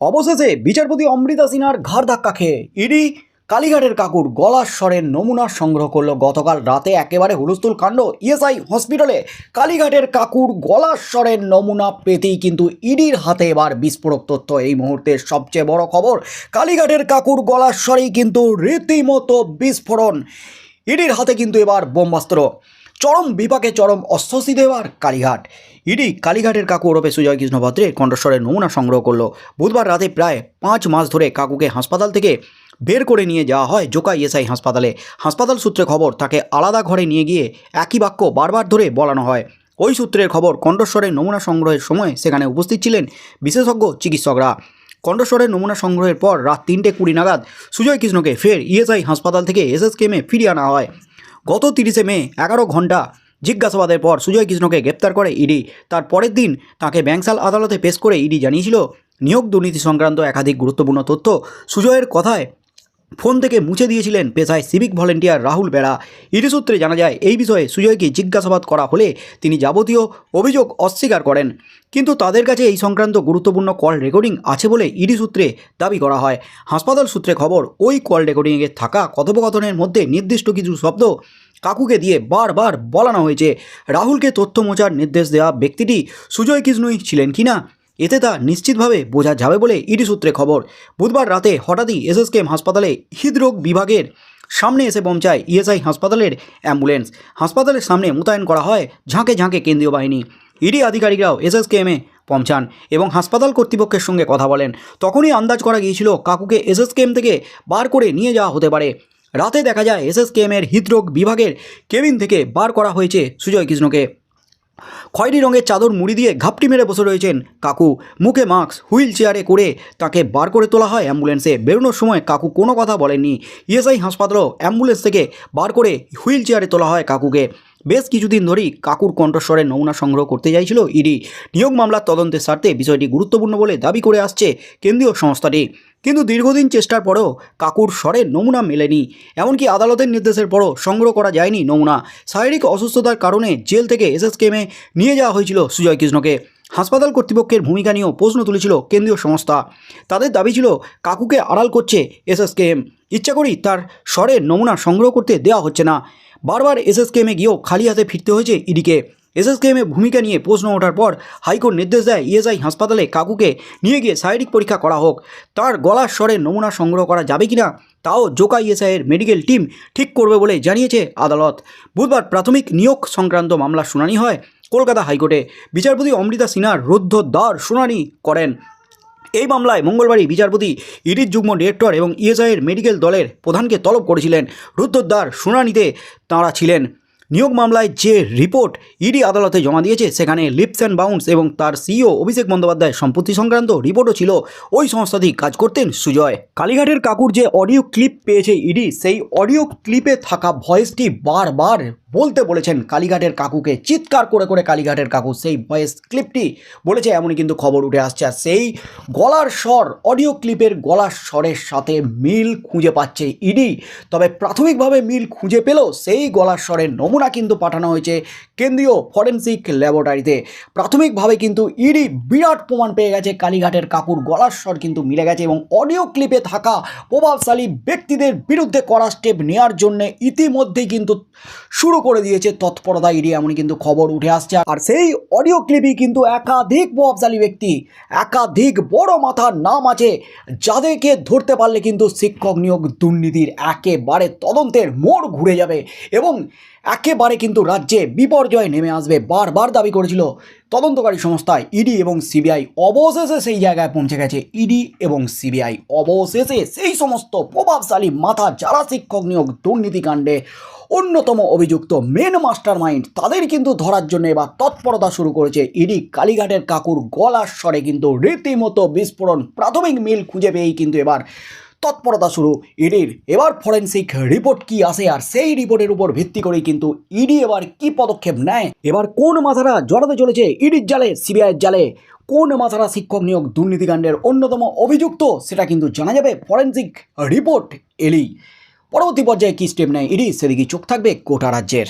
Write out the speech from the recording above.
অবশেষে বিচারপতি অমৃতা সিনহার ঘাড় ধাক্কা খেয়ে ইডি কালীঘাটের কাকুর গলার স্বরের নমুনা সংগ্রহ করল। গতকাল রাতে একেবারে হুলস্থুল কাণ্ড। ইএসআই হসপিটালে কালীঘাটের কাকুর গলার স্বরের নমুনা পেতেই কিন্তু ইডির হাতে এবার বিস্ফোরক তথ্য। এই মুহূর্তের সবচেয়ে বড় খবর, কালীঘাটের কাকুর গলার স্বরেই কিন্তু রীতিমতো বিস্ফোরণ। ইডির হাতে কিন্তু এবার বোমাস্ত্র চরম বিপাকে চরম অস্বস্তি দেওয়ার কালীঘাট। ইডি কালীঘাটের কাকু ওরফে সুজয় কৃষ্ণ ভদ্রের কণ্ঠস্বরের নমুনা সংগ্রহ করল। বুধবার রাতে প্রায় পাঁচ মাস ধরে কাকুকে হাসপাতাল থেকে বের করে নিয়ে যাওয়া হয় জোকা ইএসআই হাসপাতালে। হাসপাতাল সূত্রে খবর, তাকে আলাদা ঘরে নিয়ে গিয়ে একই বাক্য বারবার ধরে বলানো হয়। ওই সূত্রের খবর কণ্ঠস্বরের নমুনা সংগ্রহের সময় সেখানে উপস্থিত ছিলেন বিশেষজ্ঞ চিকিৎসকরা। কণ্ঠস্বরের নমুনা সংগ্রহের পর রাত তিনটে কুড়ি নাগাদ সুজয় কৃষ্ণকে ফের ইএসআই হাসপাতাল থেকে এসএসকেমে ফিরিয়ে আনা হয়। গত তিরিশে মে, এগারো ঘণ্টা জিজ্ঞাসাবাদের পর সুজয় কৃষ্ণকে গ্রেপ্তার করে ইডি। তার পরের দিন তাকে ব্যাংসাল আদালতে পেশ করে ইডি জানিয়েছিল। নিয়োগ দুর্নীতি সংক্রান্ত একাধিক গুরুত্বপূর্ণ তথ্য সুজয়ের কথায় ফোন থেকে মুছে দিয়েছিলেন পেশায় সিভিক ভলেন্টিয়ার রাহুল বেড়া। ইডি সূত্রে জানা যায়, এই বিষয়ে সুজয়কে জিজ্ঞাসাবাদ করা হলে তিনি যাবতীয় অভিযোগ অস্বীকার করেন। কিন্তু তাদের কাছে এই সংক্রান্ত গুরুত্বপূর্ণ কল রেকর্ডিং আছে বলে ইডি সূত্রে দাবি করা হয়। হাসপাতাল সূত্রে খবর, ওই কল রেকর্ডিংয়ে থাকা কথোপকথনের মধ্যে নির্দিষ্ট কিছু শব্দ কাকুকে দিয়ে বারবার বলানো হয়েছে। রাহুলকে তথ্য মোচার নির্দেশ দেওয়া ব্যক্তিটি সুজয় কৃষ্ণই ছিলেন কিনা এতে তা নিশ্চিতভাবে বোঝা যাবে বলে ইডি সূত্রে খবর। বুধবার রাতে হঠাৎই এসএসকেএম হাসপাতালে হৃদরোগ বিভাগের সামনে এসে পৌঁছায় ইএসআই হাসপাতালের অ্যাম্বুলেন্স। হাসপাতালের সামনে মোতায়েন করা হয় ঝাঁকে ঝাঁকে কেন্দ্রীয় বাহিনী। ইডি আধিকারিকরাও এসএসকেএমে পৌঁছান এবং হাসপাতাল কর্তৃপক্ষের সঙ্গে কথা বলেন। তখনই আন্দাজ করা গিয়েছিল কাকুকে এসএসকেএম থেকে বার করে নিয়ে যাওয়া হতে পারে। রাতে দেখা যায় এসএসকেএমের হৃদরোগ বিভাগের কেবিন থেকে বার করা হয়েছে সুজয় কৃষ্ণকে। খয়েরি রঙের চাদর মুড়ি দিয়ে ঘাপটি মেরে বসে রয়েছেন কাকু। মুখে মাস্ক, হুইল চেয়ারে করে তাকে বার করে তোলা হয় অ্যাম্বুলেন্সে। বেরোনোর সময় কাকু কোনো কথা বলেননি। ইএসআই হাসপাতালও অ্যাম্বুলেন্স থেকে বার করে হুইল চেয়ারে তোলা হয় কাকুকে। বেশ কিছুদিন ধরেই কাকুর কণ্ঠস্বরের নমুনা সংগ্রহ করতে চাইছিল ইডি। নিয়োগ মামলার তদন্তের স্বার্থে বিষয়টি গুরুত্বপূর্ণ বলে দাবি করে আসছে কেন্দ্রীয় সংস্থাটি। কিন্তু দীর্ঘদিন চেষ্টার পরেও কাকুর স্বরের নমুনা মেলেনি। এমনকি আদালতের নির্দেশের পরও সংগ্রহ করা যায়নি নমুনা। শারীরিক অসুস্থতার কারণে জেল থেকে এসএসকেমে নিয়ে যাওয়া হয়েছিল সুজয় কৃষ্ণকে। হাসপাতাল কর্তৃপক্ষের ভূমিকা নিয়েও প্রশ্ন তুলেছিল কেন্দ্রীয় সংস্থা। তাদের দাবি ছিল, কাকুকে আড়াল করছে এসএসকেএম। ইচ্ছা করেই তার স্বরের নমুনা সংগ্রহ করতে দেওয়া হচ্ছে না। বারবার এসএসকেএমে গিয়েও খালি হাতে ফিরতে হয়েছে ইডিকে। এসএসকেএমে ভূমিকা নিয়ে প্রশ্ন ওঠার পর হাইকোর্ট নির্দেশ দেয় ইএসআই হাসপাতালে কাকুকে নিয়ে গিয়ে শারীরিক পরীক্ষা করা হোক। তার গলার স্বরের নমুনা সংগ্রহ করা যাবে কি না তাও জোকা ইএসআইয়ের মেডিকেল টিম ঠিক করবে বলে জানিয়েছে আদালত। বুধবার প্রাথমিক নিয়োগ সংক্রান্ত মামলার শুনানি হয় কলকাতা হাইকোর্টে। বিচারপতি অমৃতা সিনহার রুদ্ধদ্বার শুনানি করেন। এই মামলায় মঙ্গলবারই বিচারপতি ইডির যুগ্ম ডিরেক্টর এবং ইএসআইয়ের মেডিকেল দলের প্রধানকে তলব করেছিলেন। রুদ্ধদ্বার শুনানিতে তাঁরা ছিলেন। নিয়োগ মামলায় যে রিপোর্ট ইডি আদালতে জমা দিয়েছে, সেখানে লিপস অ্যান্ড বাউন্স এবং তার সিইও অভিষেক বন্দ্যোপাধ্যায় সম্পত্তি সংক্রান্ত রিপোর্টও ছিল। ওই সংস্থাটি কাজ করতেন সুজয়। কালীঘাটের কাকুর যে অডিও ক্লিপ পেয়েছে ইডি, সেই অডিও ক্লিপে থাকা ভয়েসটি বারবার বলতে বলেছেন কালীঘাটের কাকুকে, চিৎকার করে করে কালীঘাটের কাকু সেই ভয়েস ক্লিপটি বলেছে, এমনই কিন্তু খবর উঠে আসছে। আর সেই গলার স্বর, অডিও ক্লিপের গলার স্বরের সাথে মিল খুঁজে পাচ্ছে ইডি। তবে প্রাথমিকভাবে মিল খুঁজে পেলেও সেই গলার স্বরের নমুনা কিন্তু পাঠানো হয়েছে কেন্দ্রীয় ফরেন্সিক ল্যাবরেটরিতে। প্রাথমিকভাবে কিন্তু ইডি বিরাট প্রমাণ পেয়ে গেছে, কালীঘাটের কাকুর গলার স্বর কিন্তু মিলে গেছে এবং অডিও ক্লিপে থাকা প্রভাবশালী ব্যক্তিদের বিরুদ্ধে করা স্টেপ নেওয়ার জন্য ইতিমধ্যেই কিন্তু শুরু করে দিয়েছে তৎপরতা ইডি, এমনই কিন্তু খবর উঠে আসছে। আর সেই অডিও ক্লিপই কিন্তু একাধিক প্রভাবশালী ব্যক্তি, একাধিক বড় মাথার নাম আছে যাদেরকে ধরতে পারলে কিন্তু শিক্ষক নিয়োগ দুর্নীতির একেবারে তদন্তের মোড় ঘুরে যাবে এবং একেবারে কিন্তু রাজ্যে বিপর্যয় নেমে আসবে বারবার দাবি করেছিল তদন্তকারী সংস্থায় ইডি এবং সিবিআই। অবশেষে সেই জায়গায় পৌঁছে গেছে ইডি এবং সিবিআই। অবশেষে সেই সমস্ত প্রভাবশালী মাথা যারা শিক্ষক নিয়োগ দুর্নীতিকাণ্ডে অন্যতম অভিযুক্ত মেন মাস্টার মাইন্ড তাদের কিন্তু ধরার জন্য এবার তৎপরতা শুরু করেছে ইডি। কালীঘাটের কাকুর গলার স্বরে কিন্তু রীতিমতো বিস্ফোরণ প্রাথমিক মিল খুঁজে পেয়েই কিন্তু এবার তৎপরতা শুরু ইডির। এবার ফরেন্সিক রিপোর্ট কি আসে আর সেই রিপোর্টের উপর ভিত্তি করেই কিন্তু ইডি এবার কি পদক্ষেপ নেয়? এবার কোন মাথারা জড়াতে চলেছে ইডির জালে, সিবিআইয়ের জালে? কোন মাথারা শিক্ষক নিয়োগ দুর্নীতিকাণ্ডের অন্যতম অভিযুক্ত? সেটা কিন্তু জানা যাবে। ফরেন্সিক রিপোর্ট এলেই পরবর্তী পর্যায়ে কী স্টেপ নেয়? ইডি সেদিকে চোখ থাকবে গোটা রাজ্যের।